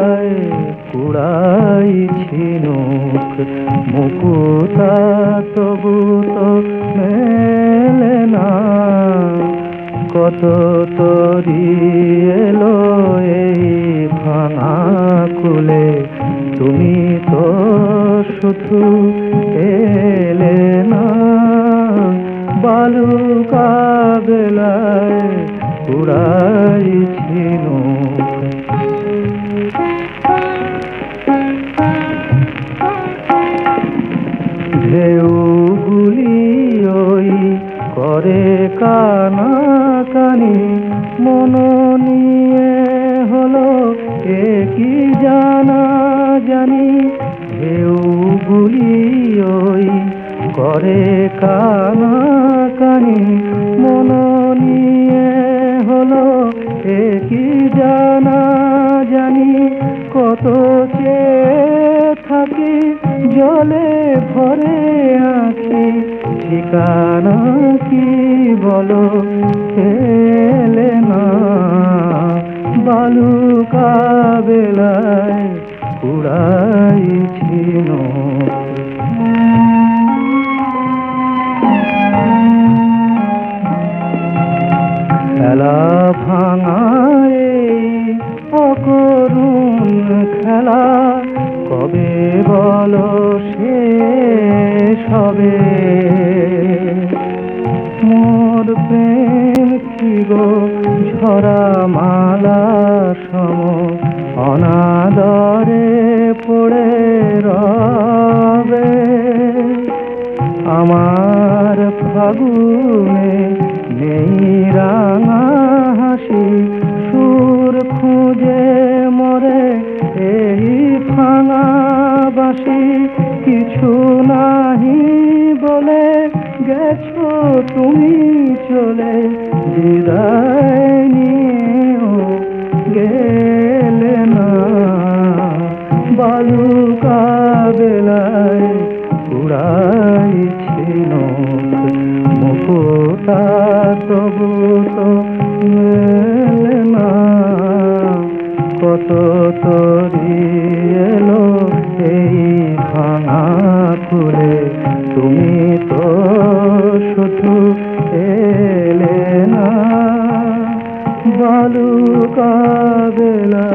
বালুকা বেলায় কুড়াইছি নখ? মুকুতা তবু তো মেলে না। কত তরি এলো এই ভাঙা কুলে, তুমি তো শুধু এলে না। বালুকা বেলায় উড়াইছি নৌকা ঢেউগুলি ওই করে কানা কানি মন নিয়ে হলো এ কি জানা জানি। ঢেউগুলি ওই করে কানা কানি মন নিয়ে হলো এ কি জানা জানি। কত চেয়ে থাকি জলে ভরে আছে ঠিকানা কি বলো? খেলে না। বালুকা বেলায় কুড়াইছি খেলা কবে বলো শেষ হবে? মোর প্রেম গো? ঝরা মালা সম অনাদরে পড়ে রবে। আমার ফাগুনে নেই রাঙা হাসি হাসি কিছু নাহি বলে গেছো তুমি চলে, বিদায় গেলে না। বালুকা বেলায় উড়াই ছিল তবু তো না। কত তরী কালু কাবেলা।